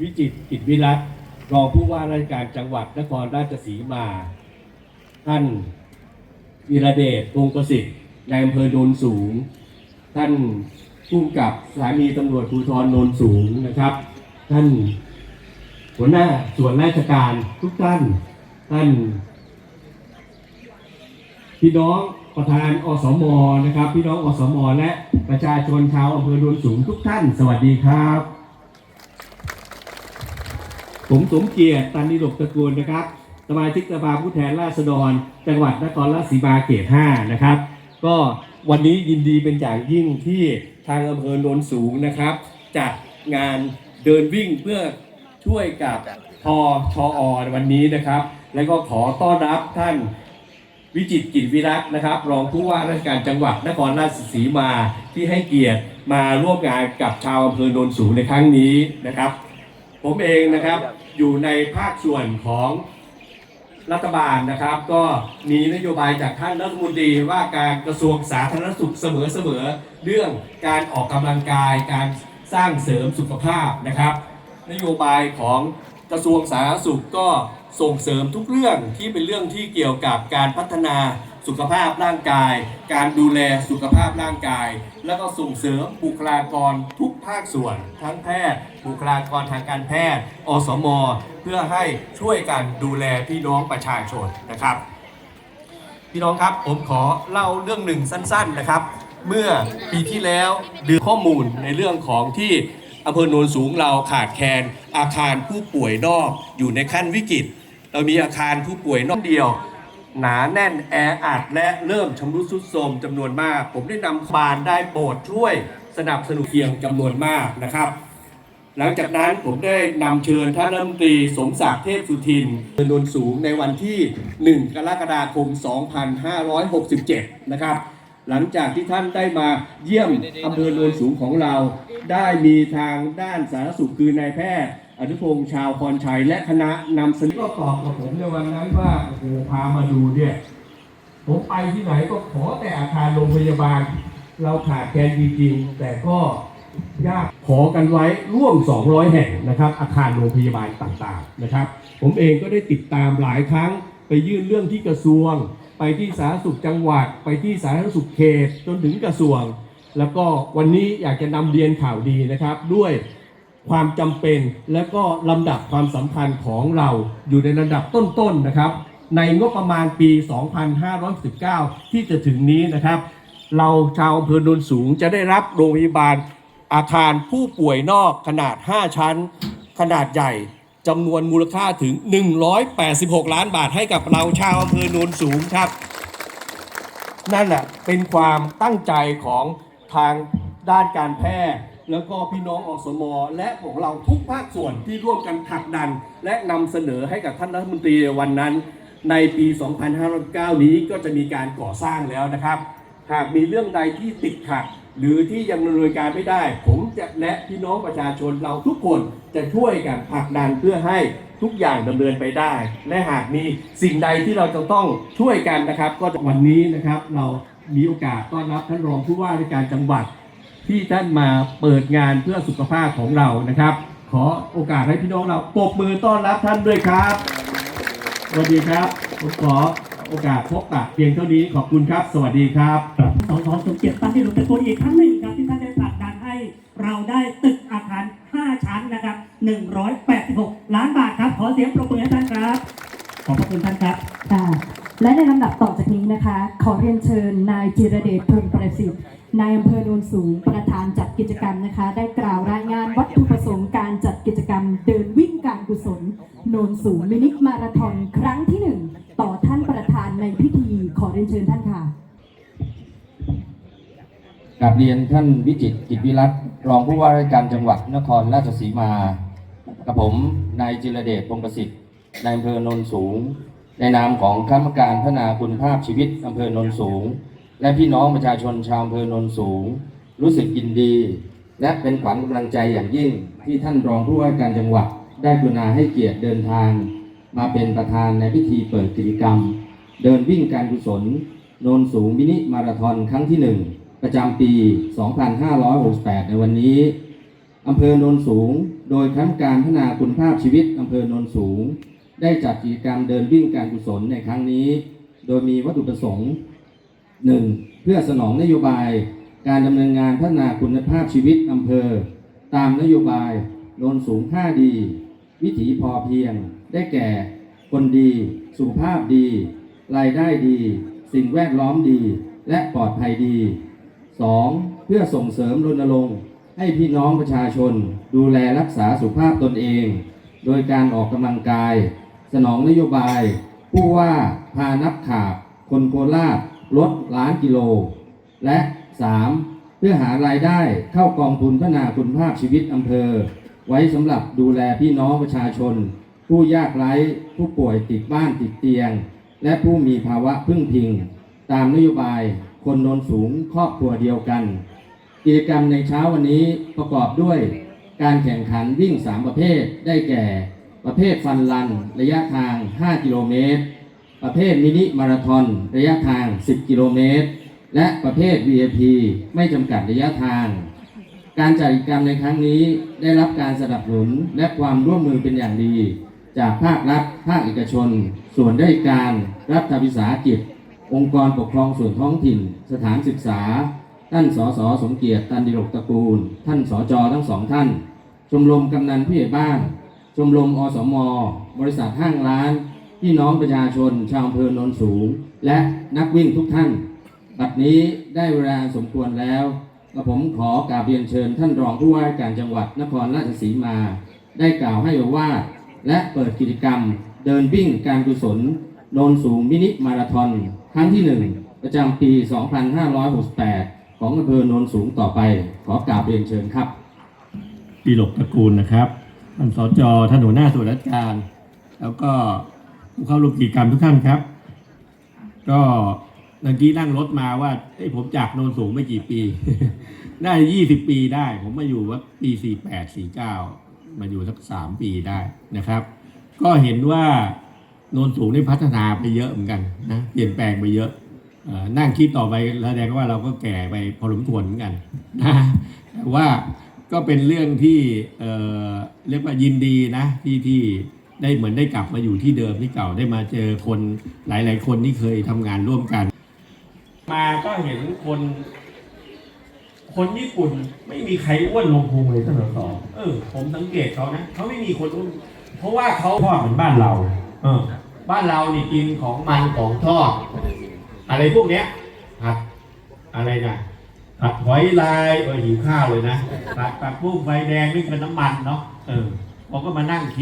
วิจิตกิจวิรัตรองผู้ว่าราชการจังหวัดนครราชสีมา ท่านวีระเดชวงประสิทธิ์ในอำเภอโนนสูง ท่านผู้กำกับสถานีตำรวจภูธรโนนสูงนะครับ ท่านหัวหน้าส่วนราชการทุกท่าน ท่านพี่น้องประธานอสมนะครับ พี่น้องอสม และประชาชนชาวอำเภอโนนสูงทุกท่าน สวัสดีครับ ผมสมเกียรติตันนิรกตะกูลนะครับ สมาชิกสภาผู้แทนราษฎร จังหวัดนครราชสีมาเขต 5 นะครับ ก็วันนี้ยินดีเป็นอย่างยิ่งที่ทางอำเภอโนนสูงนะครับ จัดงานเดินวิ่งเพื่อช่วยกับทอชออวันนี้นะครับ และก็ขอต้อนรับท่านวิจิตกิจวิรัตน์นะครับ รองผู้ว่าราชการจังหวัดนครราชสีมาที่ให้เกียรติมาร่วมงานกับชาวอำเภอโนนสูงในครั้งนี้นะครับ ผมเองนะครับอยู่ในภาคส่วนของรัฐบาลนะครับ ก็มีนโยบายจากท่านรัฐมนตรีว่าการกระทรวงสาธารณสุขเสมอๆเรื่องการออกกำลังกายการสร้างเสริมสุขภาพนะครับ นโยบายของกระทรวงสาธารณสุขก็ส่งเสริมทุกเรื่องที่เป็นเรื่องที่เกี่ยวกับการพัฒนา สุขภาพร่างกาย การดูแลสุขภาพร่างกาย แล้วก็ส่งเสริมบุคลากรทุกภาคส่วน ทั้งแพทย์ บุคลากรทางการแพทย์ อสม เพื่อให้ช่วยกันดูแลพี่น้องประชาชนนะครับ พี่น้องครับผมขอเล่าเรื่องหนึ่งสั้น ๆนะครับ เมื่อปีที่แล้วดูข้อมูลในเรื่องของที่อำเภอโนนสูงเราขาดแคลนอาคารผู้ป่วยนอกอยู่ในขั้นวิกฤต เรามีอาคารผู้ป่วยนอกเดียว หนาแน่นแออัดและเริ่มชำรุดทรุดโทรมจำนวนมาก ผมได้นำบานได้โปรดช่วยสนับสนุนเพียงจำนวนมากนะครับ หลังจากนั้นผมได้นำเชิญท่านรัฐมนตรีสมศักดิ์เทพสุทินเดินนนสูงในวันที่ 1 กรกฎาคม 2567 นะครับ หลังจากที่ท่านได้มาเยี่ยมอำเภอโนนสูงของเรา ได้มีทางด้านสาธารณสุขคือนายแพทย์อนุพงษ์ชาวพรชัยและคณะนำเสนอก็ตอบกับผมในวันนั้นว่าโอ้โหพามาดูเนี่ยผมไปที่ไหนก็ขอแต่อาคารโรงพยาบาล เราขาดแคลนจริงๆแต่ก็ยากขอกันไว้ร่วม 200 แห่งนะครับ อาคารโรงพยาบาลต่างๆนะครับ ผมเองก็ได้ติดตามหลายครั้งไปยื่นเรื่องที่กระทรวง ไปที่สาธารณสุขจังหวัด ไปที่สาธารณสุขเขตจนถึงกระทรวง แล้วก็วันนี้อยากจะนำเรียนข่าวดีนะครับ ด้วยความจำเป็นและก็ลำดับความสำคัญของเราอยู่ในระดับต้นๆนะครับ ในงบประมาณปี 2519 ที่จะถึงนี้นะครับ เราชาวอำเภอโนนสูงจะได้รับโรงพยาบาลอาคารผู้ป่วยนอกขนาด 5 ชั้น ขนาดใหญ่ จำนวนมูลค่าถึง 186 ล้านบาทให้กับเราชาวอำเภอโนนสูงครับ นั่นแหละเป็นความตั้งใจของทางด้านการแพทย์แล้วก็พี่น้องอสมและของเราทุกภาคส่วนที่ร่วมกันผลักดัน และนำเสนอให้กับท่านรัฐมนตรีวันนั้น ในปี 2509 นี้ก็จะมีการก่อสร้างแล้วนะครับ หากมีเรื่องใดที่ติดขัด หรือที่ยังดำเนินการไม่ได้ ผม จะและพี่น้องประชาชนเราทุกคนจะช่วยกันผลักดันเพื่อให้ทุกอย่างดำเนินไปได้ และหากมีสิ่งใดที่เราจะต้องช่วยกันนะครับ ก็วันนี้นะครับเรามีโอกาสต้อนรับท่านรองผู้ว่าราชการจังหวัด ที่ท่านมาเปิดงานเพื่อสุขภาพของเรานะครับ ขอโอกาสให้พี่น้องเราปรบมือต้อนรับท่านด้วยครับสวัสดีครับผมขอโอกาสพบปะเพียงเท่านี้ขอบคุณครับ สวัสดีครับสสสมเกียรติตันที่หลวงตะโกนอีกครั้งหนึ่งครับที่ท่านได้ เราได้ตึกอาคาร 5 ชั้นนะครับ 186 ล้านบาทครับ ขอเสียงปรบมือให้ท่านครับ ขอบพระคุณท่านครับ ค่ะและในลำดับต่อจากนี้นะคะ ขอเรียนเชิญนายจิรเดชพงประสิทธิ์นายอำเภอโนนสูงประธานจัดกิจกรรมนะคะ ได้กล่าวรายงานวัตถุประสงค์การจัดกิจกรรมเดินวิ่งการกุศล โนนสูงมินิมาราธอนครั้งที่หนึ่งต่อท่านประธานในพิธีขอเรียนเชิญท่านค่ะ กราบเรียนท่านวิจิตรกิจวิรัตรองผู้ว่าราชการจังหวัดนครราชสีมา กับผมนายจิรเดชพงศ์ประสิทธิ์นายอำเภอโนนสูง ในนามของคณะกรรมการพัฒนาคุณภาพชีวิตอำเภอโนนสูง และพี่น้องประชาชนชาวอำเภอโนนสูง รู้สึกยินดี และเป็นขวัญกำลังใจอย่างยิ่งที่ท่านรองผู้ว่าการจังหวัด ได้กรุณาให้เกียรติเดินทาง มาเป็นประธานในพิธีเปิดกิจกรรม เดินวิ่งการกุศลโนนสูงมินิมาราธอนครั้งที่หนึ่ง ประจำปี 2568 ในวันนี้อำเภอโนนสูง โดยคณะกรรมการพัฒนาคุณภาพชีวิตอำเภอโนนสูง ได้จัดกิจกรรมเดินวิ่งการกุศลในครั้งนี้ โดยมีวัตถุประสงค์ 1. เพื่อสนองนโยบาย การดำเนินงานพัฒนาคุณภาพชีวิตอำเภอ ตามนโยบายโนนสูง 5 ดี วิถีพอเพียง ได้แก่ คนดี สุขภาพดี รายได้ดี สิ่งแวดล้อมดี และปลอดภัยดี 2. เพื่อส่งเสริมรณรงค์ให้พี่น้องประชาชน ดูแลรักษาสุขภาพตนเอง โดยการออกกำลังกาย สนองนโยบาย ผู้ว่าพานับขาบคนโคราชลดล้านกิโล และ 3. เพื่อหารายได้เข้ากองทุนพัฒนาคุณภาพชีวิตอำเภอ ไว้สำหรับดูแลพี่น้องประชาชน ผู้ยากไร้ผู้ป่วยติดบ้านติดเตียง และผู้มีภาวะพึ่งพิง ตามนโยบาย คนโนนสูงครอบครัวเดียวกัน กิจกรรมในเช้าวันนี้ประกอบด้วยการแข่งขันวิ่ง 3 ประเภทได้แก่ ประเภทฟันลัน ระยะทาง 5 กิโลเมตร ประเภทมินิมาราธอนระยะทาง 10 กิโลเมตร และประเภท VIP ไม่จำกัดระยะทาง การจัดกิจกรรมในครั้งนี้ได้รับการสนับสนุนและความร่วมมือเป็นอย่างดี จากภาครัฐ ภาคเอกชน ส่วนราชการ รัฐวิสาหกิจ องค์กรปกครองส่วนท้องถิ่น สถานศึกษา ท่านสสสมเกียรติตันดิรกตระกูล ท่านสจทั้งสองท่าน ชมรมกำนันผู้ใหญ่บ้าน ชมรมอสมบริษัทห้างร้านพี่น้องประชาชน ชาวอำเภอโนนสูง และนักวิ่งทุกท่านบัดนี้ได้เวลาสมควรแล้วกระผมขอกราบเรียนเชิญท่านรองผู้ว่าการจังหวัดนครราชสีมา ได้กล่าวให้โอวาและเปิดกิจกรรม เดินวิ่งการกุศลโนนสูงมินิมาราธอน รั้งที่หนึ่งประจำปี 2568 ของอำเภอโนนสูงต่อไป ขอกราบเรียนเชิญครับ ปีหลกตระกูลนะครับท่านสจท่านหัวหน้าส่วนราชการ แล้วก็ผู้เข้าร่วมกิจกรรมทุกท่านครับ ก็เมื่อกี้นั่งรถมาว่าเอ้ยผมจากโนนสูงไม่กี่ปี ได้ยี่สิบปีได้ ผมมาอยู่ว่าปีสี่แปดสี่เก้ามาอยู่สักสามปีได้นะครับ ก็เห็นว่า โนนสูงได้พัฒนาไปเยอะเหมือนกันนะเปลี่ยนแปลงไปเยอะเอ่อนั่งคิดต่อไปแสดงว่าเราก็แก่ไปพอสมควรเหมือนกันนะแต่ว่าก็เป็นเรื่องที่เอ่อเรียกว่ายินดีนะที่ที่ได้เหมือนได้กลับมาอยู่ที่เดิมที่เก่าได้มาเจอคนหลาย ๆ คนที่เคยทำงานร่วมกัน มาก็เห็นคน คนญี่ปุ่นไม่มีใครอ้วนลงพุงเลยท่านสอเออ ผมสังเกตเขานะเขาไม่มีคนอ้วนเพราะว่าเขาทอดเหมือนบ้านเรา เออ บ้านเรานี่กินของมันของทอดอะไรพวกเนี้ยผัดอะไรนะผัดหอยลายเออหิวข้าวเลยนะผัดผักปุ้งไฟแดงนี่เป็นน้ำมันเนาะเออผมก็มานั่งคิด